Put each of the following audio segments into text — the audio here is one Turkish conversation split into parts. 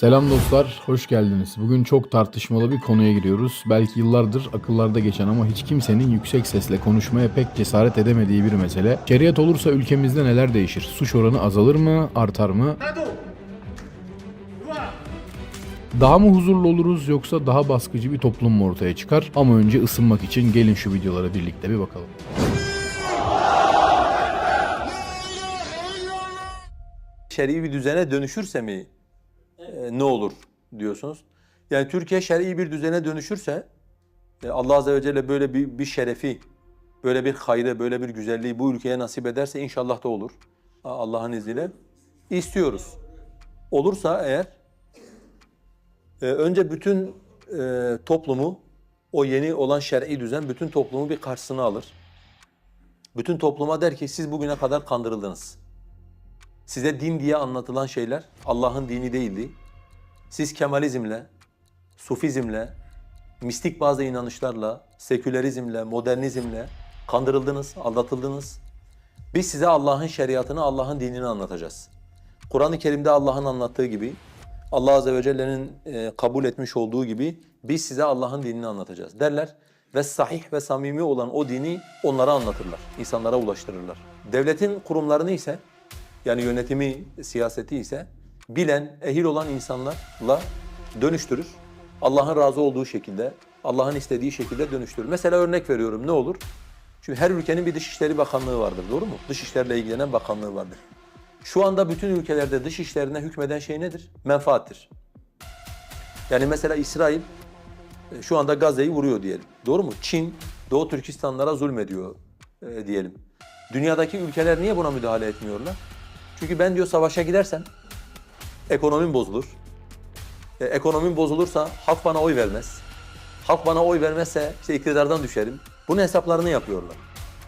Selam dostlar, hoş geldiniz. Bugün çok tartışmalı bir konuya giriyoruz. Belki yıllardır akıllarda geçen ama hiç kimsenin yüksek sesle konuşmaya pek cesaret edemediği bir mesele. Şeriat olursa ülkemizde neler değişir? Suç oranı azalır mı, artar mı? Daha mı huzurlu oluruz yoksa daha baskıcı bir toplum mu ortaya çıkar? Ama önce ısınmak için gelin şu videolara birlikte bir bakalım. şer'i bir düzene dönüşürse mi e, ne olur diyorsunuz? Yani Türkiye şer'i bir düzene dönüşürse e, Allah Azze ve Celle böyle bir, bir şerefi, böyle bir hayrı, böyle bir güzelliği bu ülkeye nasip ederse inşallah da olur. Allah'ın izniyle. istiyoruz. Olursa eğer e, önce bütün toplumu, o yeni olan şer'i düzen bütün toplumu bir karşısına alır. Bütün topluma der ki siz bugüne kadar kandırıldınız. Size din diye anlatılan şeyler Allah'ın dini değildi. Siz Kemalizmle, Sufizmle, mistik bazı inanışlarla, sekülerizmle, modernizmle kandırıldınız, aldatıldınız. Biz size Allah'ın şeriatını, Allah'ın dinini anlatacağız. Kur'an-ı Kerim'de Allah'ın anlattığı gibi, Allah Azze ve Celle'nin e, kabul etmiş olduğu gibi biz size Allah'ın dinini anlatacağız derler. Ve sahih ve samimi olan o dini onlara anlatırlar, insanlara ulaştırırlar. Devletin kurumlarını ise yani yönetimi, siyaseti ise bilen, ehil olan insanlarla dönüştürür. Allah'ın razı olduğu şekilde, Allah'ın istediği şekilde dönüştürür. Mesela örnek veriyorum ne olur? Çünkü her ülkenin bir Dışişleri Bakanlığı vardır, doğru mu? Dışişlerle ilgilenen bakanlığı vardır. Şu anda bütün ülkelerde dışişlerine hükmeden şey nedir? Menfaattir. Yani mesela İsrail e, şu anda Gazze'yi vuruyor diyelim. Doğru mu? Çin Doğu Türkistanlara zulmediyor e, diyelim. Dünyadaki ülkeler niye buna müdahale etmiyorlar? Çünkü ben diyor savaşa gidersem ekonomim bozulur. E, ekonomim bozulursa halk bana oy vermez. Halk bana oy vermezse işte iktidardan düşerim. Bunun hesaplarını yapıyorlar.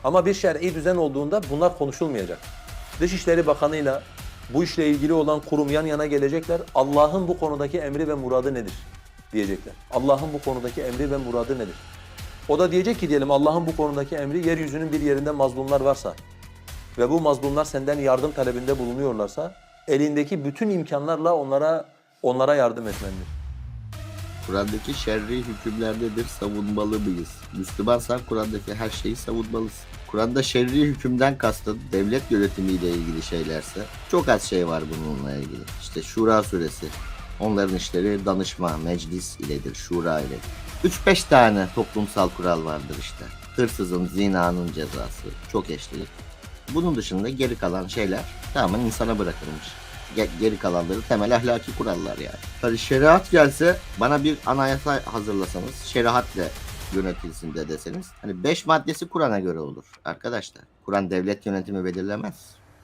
Ama bir şer'i düzen olduğunda bunlar konuşulmayacak. Dışişleri Bakanı'yla bu işle ilgili olan kurum yan yana gelecekler. Allah'ın bu konudaki emri ve muradı nedir? diyecekler. Allah'ın bu konudaki emri ve muradı nedir? O da diyecek ki diyelim Allah'ın bu konudaki emri yeryüzünün bir yerinde mazlumlar varsa ve bu mazlumlar senden yardım talebinde bulunuyorlarsa elindeki bütün imkanlarla onlara onlara yardım etmelidir. Kur'an'daki şerri hükümlerdedir, savunmalı mıyız? Müslümansan Kur'an'daki her şeyi savunmalısın. Kur'an'da şerri hükümden kastın devlet yönetimiyle ilgili şeylerse çok az şey var bununla ilgili. İşte Şura suresi. Onların işleri danışma, meclis iledir, şura ile. 3-5 tane toplumsal kural vardır işte. Hırsızın, zinanın cezası, çok eşlilik. Bunun dışında geri kalan şeyler tamamen insana bırakılmış. Ge- Geri kalanları temel ahlaki kurallar yani. Hani şeriat gelse bana bir anayasa hazırlasanız şeriatle yönetilsin de deseniz hani 5 maddesi Kur'an'a göre olur arkadaşlar. Kur'an devlet yönetimi belirlemez.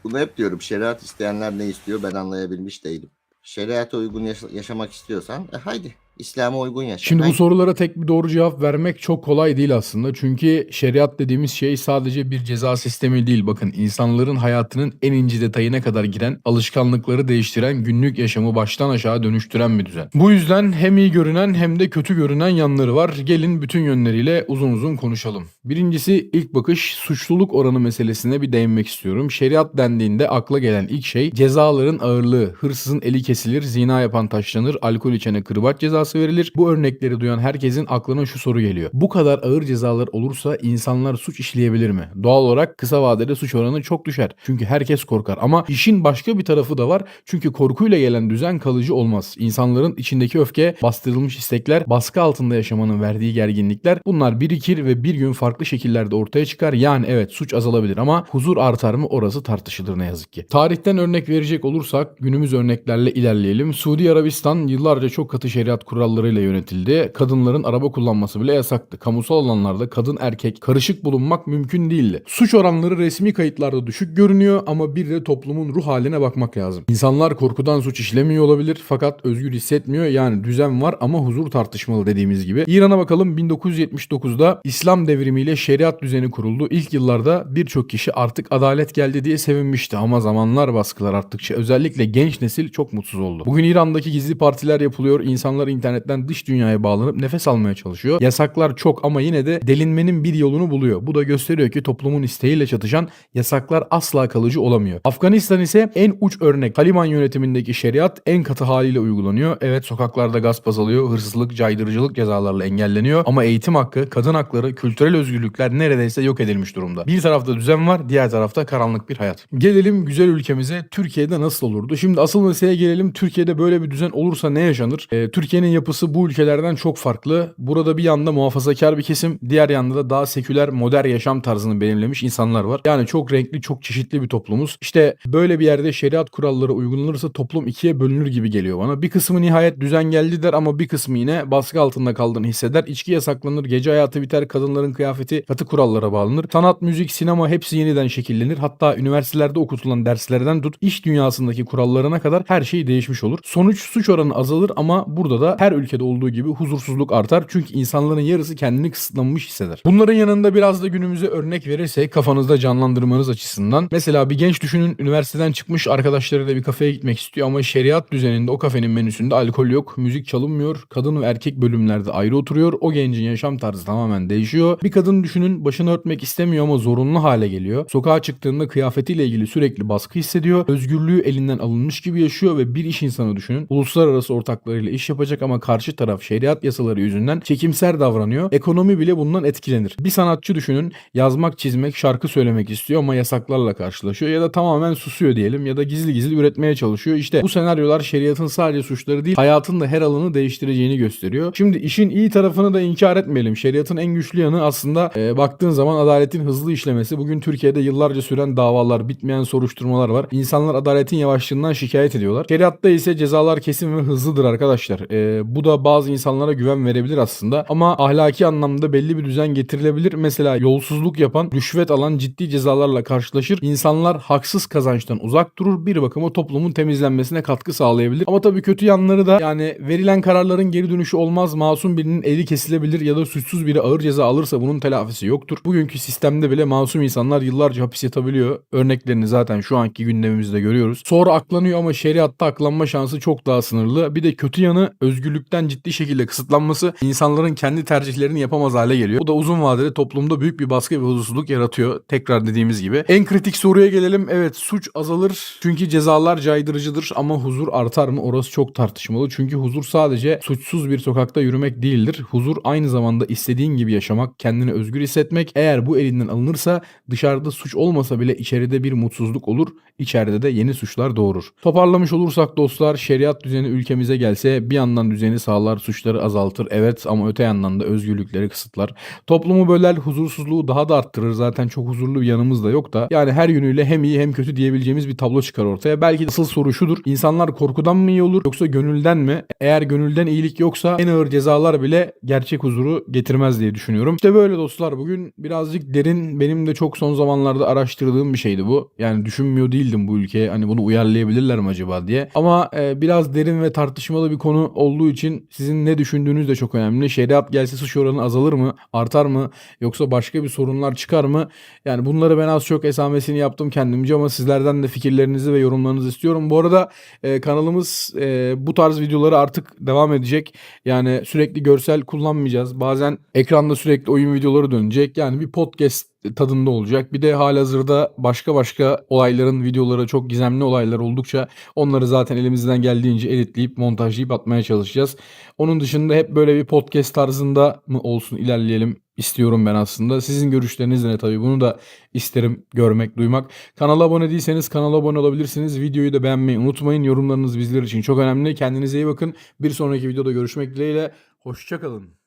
Bunu hep diyorum şeriat isteyenler ne istiyor ben anlayabilmiş değilim. Şeriata uygun yaşa- yaşamak istiyorsan e haydi İslam'a uygun yaşa. Şimdi bu sorulara tek bir doğru cevap vermek çok kolay değil aslında. Çünkü şeriat dediğimiz şey sadece bir ceza sistemi değil. Bakın insanların hayatının en ince detayına kadar giren, alışkanlıkları değiştiren, günlük yaşamı baştan aşağı dönüştüren bir düzen. Bu yüzden hem iyi görünen hem de kötü görünen yanları var. Gelin bütün yönleriyle uzun uzun konuşalım. Birincisi ilk bakış suçluluk oranı meselesine bir değinmek istiyorum. Şeriat dendiğinde akla gelen ilk şey cezaların ağırlığı. Hırsızın eli kesilir, zina yapan taşlanır, alkol içene kırbaç cezası verilir. Bu örnekleri duyan herkesin aklına şu soru geliyor. Bu kadar ağır cezalar olursa insanlar suç işleyebilir mi? Doğal olarak kısa vadede suç oranı çok düşer. Çünkü herkes korkar. Ama işin başka bir tarafı da var. Çünkü korkuyla gelen düzen kalıcı olmaz. İnsanların içindeki öfke, bastırılmış istekler, baskı altında yaşamanın verdiği gerginlikler bunlar birikir ve bir gün farklı şekillerde ortaya çıkar. Yani evet suç azalabilir ama huzur artar mı orası tartışılır ne yazık ki. Tarihten örnek verecek olursak günümüz örneklerle ilerleyelim. Suudi Arabistan yıllarca çok katı şeriat kurallarıyla yönetildi. Kadınların araba kullanması bile yasaktı. Kamusal alanlarda kadın erkek karışık bulunmak mümkün değildi. Suç oranları resmi kayıtlarda düşük görünüyor ama bir de toplumun ruh haline bakmak lazım. İnsanlar korkudan suç işlemiyor olabilir fakat özgür hissetmiyor. Yani düzen var ama huzur tartışmalı dediğimiz gibi. İran'a bakalım 1979'da İslam devrimiyle şeriat düzeni kuruldu. İlk yıllarda birçok kişi artık adalet geldi diye sevinmişti ama zamanlar baskılar arttıkça özellikle genç nesil çok mutsuz oldu. Bugün İran'daki gizli partiler yapılıyor. İnsanlar internet internetten dış dünyaya bağlanıp nefes almaya çalışıyor. Yasaklar çok ama yine de delinmenin bir yolunu buluyor. Bu da gösteriyor ki toplumun isteğiyle çatışan yasaklar asla kalıcı olamıyor. Afganistan ise en uç örnek. Taliban yönetimindeki şeriat en katı haliyle uygulanıyor. Evet sokaklarda gasp azalıyor, hırsızlık, caydırıcılık cezalarla engelleniyor ama eğitim hakkı, kadın hakları, kültürel özgürlükler neredeyse yok edilmiş durumda. Bir tarafta düzen var, diğer tarafta karanlık bir hayat. Gelelim güzel ülkemize. Türkiye'de nasıl olurdu? Şimdi asıl meseleye gelelim. Türkiye'de böyle bir düzen olursa ne yaşanır? Ee, Türkiye'nin yapısı bu ülkelerden çok farklı. Burada bir yanda muhafazakar bir kesim, diğer yanda da daha seküler, modern yaşam tarzını belirlemiş insanlar var. Yani çok renkli, çok çeşitli bir toplumuz. İşte böyle bir yerde şeriat kuralları uygulanırsa toplum ikiye bölünür gibi geliyor bana. Bir kısmı nihayet düzen geldi der ama bir kısmı yine baskı altında kaldığını hisseder. İçki yasaklanır, gece hayatı biter, kadınların kıyafeti katı kurallara bağlanır. Sanat, müzik, sinema hepsi yeniden şekillenir. Hatta üniversitelerde okutulan derslerden tut iş dünyasındaki kurallarına kadar her şey değişmiş olur. Sonuç suç oranı azalır ama burada da her ülkede olduğu gibi huzursuzluk artar. Çünkü insanların yarısı kendini kısıtlanmış hisseder. Bunların yanında biraz da günümüze örnek verirsek kafanızda canlandırmanız açısından. Mesela bir genç düşünün üniversiteden çıkmış arkadaşlarıyla bir kafeye gitmek istiyor ama şeriat düzeninde o kafenin menüsünde alkol yok, müzik çalınmıyor, kadın ve erkek bölümlerde ayrı oturuyor. O gencin yaşam tarzı tamamen değişiyor. Bir kadın düşünün başını örtmek istemiyor ama zorunlu hale geliyor. Sokağa çıktığında kıyafetiyle ilgili sürekli baskı hissediyor. Özgürlüğü elinden alınmış gibi yaşıyor ve bir iş insanı düşünün. Uluslararası ortaklarıyla iş yapacak ama karşı taraf şeriat yasaları yüzünden çekimser davranıyor. Ekonomi bile bundan etkilenir. Bir sanatçı düşünün yazmak, çizmek, şarkı söylemek istiyor ama yasaklarla karşılaşıyor ya da tamamen susuyor diyelim ya da gizli gizli üretmeye çalışıyor. İşte bu senaryolar şeriatın sadece suçları değil hayatın da her alanı değiştireceğini gösteriyor. Şimdi işin iyi tarafını da inkar etmeyelim. Şeriatın en güçlü yanı aslında e, baktığın zaman adaletin hızlı işlemesi. Bugün Türkiye'de yıllarca süren davalar, bitmeyen soruşturmalar var. İnsanlar adaletin yavaşlığından şikayet ediyorlar. Şeriatta ise cezalar kesin ve hızlıdır arkadaşlar. E, bu da bazı insanlara güven verebilir aslında ama ahlaki anlamda belli bir düzen getirilebilir. Mesela yolsuzluk yapan, rüşvet alan ciddi cezalarla karşılaşır. İnsanlar haksız kazançtan uzak durur. Bir bakıma toplumun temizlenmesine katkı sağlayabilir. Ama tabii kötü yanları da yani verilen kararların geri dönüşü olmaz. Masum birinin eli kesilebilir ya da suçsuz biri ağır ceza alırsa bunun telafisi yoktur. Bugünkü sistemde bile masum insanlar yıllarca hapis yatabiliyor. Örneklerini zaten şu anki gündemimizde görüyoruz. Sonra aklanıyor ama şeriatta aklanma şansı çok daha sınırlı. Bir de kötü yanı özgürlükten ciddi şekilde kısıtlanması insanların kendi tercihlerini yapamaz hale geliyor. Bu da uzun vadede toplumda büyük bir baskı ve huzursuzluk yaratıyor. Tekrar dediğimiz gibi. En kritik soruya gelelim. Evet suç azalır çünkü cezalar caydırıcıdır ama huzur artar mı? Orası çok tartışmalı. Çünkü huzur sadece suçsuz bir sokakta yürümek değildir. Huzur aynı zamanda istediğin gibi yaşamak, kendini özgür hissetmek. Eğer bu elinden alınırsa dışarıda suç olmasa bile içeride bir mutsuzluk olur. İçeride de yeni suçlar doğurur. Toparlamış olursak dostlar şeriat düzeni ülkemize gelse bir yandan düzeni sağlar, suçları azaltır. Evet ama öte yandan da özgürlükleri kısıtlar. Toplumu böler, huzursuzluğu daha da arttırır. Zaten çok huzurlu bir yanımız da yok da. Yani her yönüyle hem iyi hem kötü diyebileceğimiz bir tablo çıkar ortaya. Belki asıl soru şudur. İnsanlar korkudan mı iyi olur yoksa gönülden mi? Eğer gönülden iyilik yoksa en ağır cezalar bile gerçek huzuru getirmez diye düşünüyorum. İşte böyle dostlar. Bugün birazcık derin benim de çok son zamanlarda araştırdığım bir şeydi bu. Yani düşünmüyor değildim bu ülkeye. Hani bunu uyarlayabilirler mi acaba diye. Ama e, biraz derin ve tartışmalı bir konu olduğu için sizin ne düşündüğünüz de çok önemli. Şeriat gelse suç oranı azalır mı? Artar mı? Yoksa başka bir sorunlar çıkar mı? Yani bunları ben az çok esamesini yaptım kendimce ama sizlerden de fikirlerinizi ve yorumlarınızı istiyorum. Bu arada e, kanalımız e, bu tarz videoları artık devam edecek. Yani sürekli görsel kullanmayacağız. Bazen ekranda sürekli oyun videoları dönecek. Yani bir podcast tadında olacak. Bir de halihazırda başka başka olayların videoları çok gizemli olaylar oldukça onları zaten elimizden geldiğince editleyip montajlayıp atmaya çalışacağız. Onun dışında hep böyle bir podcast tarzında mı olsun ilerleyelim istiyorum ben aslında. Sizin görüşleriniz ne tabii bunu da isterim görmek, duymak. Kanala abone değilseniz kanala abone olabilirsiniz. Videoyu da beğenmeyi unutmayın. Yorumlarınız bizler için çok önemli. Kendinize iyi bakın. Bir sonraki videoda görüşmek dileğiyle. Hoşçakalın.